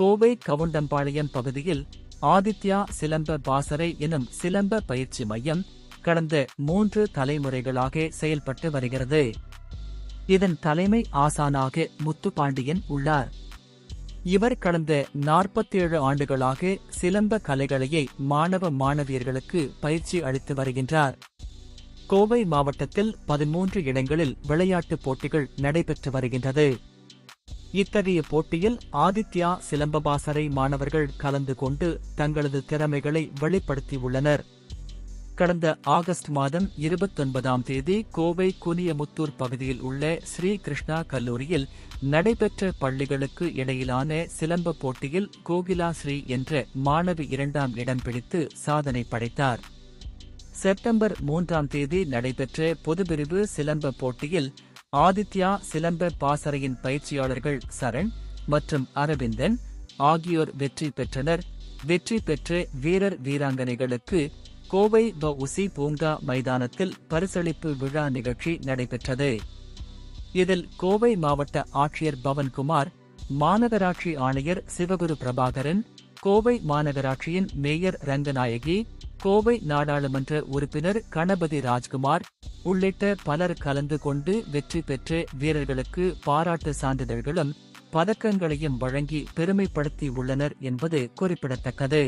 கோவை கவுண்டம்பாளையம் பகுதியில் ஆதித்யா சிலம்ப பாசறை எனும் சிலம்ப பயிற்சி மையம் கடந்த மூன்று தலைமுறைகளாக செயல்பட்டு வருகிறது. இதன் தலைமை ஆசானாக முத்துப்பாண்டியன் உள்ளார். இவர் கடந்த நாற்பத்தேழு ஆண்டுகளாக சிலம்ப கலைகளையே மாணவ மாணவியர்களுக்கு பயிற்சி அளித்து வருகின்றார். கோவை மாவட்டத்தில் பதிமூன்று இடங்களில் விளையாட்டுப் போட்டிகள் நடைபெற்று வருகின்றது. இத்தகைய போட்டியில் ஆதித்யா சிலம்பபாசரை மாணவர்கள் கலந்து கொண்டு தங்களது திறமைகளை வெளிப்படுத்தியுள்ளனர். கடந்த ஆகஸ்ட் மாதம் இருபத்தொன்பதாம் தேதி கோவை குனியமுத்தூர் பகுதியில் உள்ள ஸ்ரீ கிருஷ்ணா கல்லூரியில் நடைபெற்ற பள்ளிகளுக்கு இடையிலான சிலம்ப போட்டியில் கோகிலா ஸ்ரீ என்ற மாணவி இரண்டாம் இடம் பிடித்து சாதனை படைத்தார். செப்டம்பர் மூன்றாம் தேதி நடைபெற்ற பொதுபிரிவு சிலம்ப போட்டியில் ஆதித்யா சிலம்ப பாசறையின் பயிற்சியாளர்கள் சரண் மற்றும் அரவிந்தன் ஆகியோர் வெற்றி பெற்றனர். வெற்றி பெற்று வீரர் வீராங்கனைகளுக்கு கோவை த உசி பூங்கா மைதானத்தில் பரிசளிப்பு விழா நிகழ்ச்சி நடைபெற்றது. இதில் கோவை மாவட்ட ஆட்சியர் பவன்குமார் மாநகராட்சி ஆணையர் சிவகுரு பிரபாகரன் கோவை மாநகராட்சியின் மேயர் ரங்கநாயகி கோவை நாடாளுமன்ற உறுப்பினர் கணபதி ராஜ்குமார் உள்ளிட்ட பலர் கலந்து கொண்டு வெற்றி பெற்ற வீரர்களுக்கு பாராட்டு சான்றிதழ்களும் பதக்கங்களையும் வழங்கி பெருமைப்படுத்தி உள்ளனர் என்பது குறிப்பிடத்தக்கது.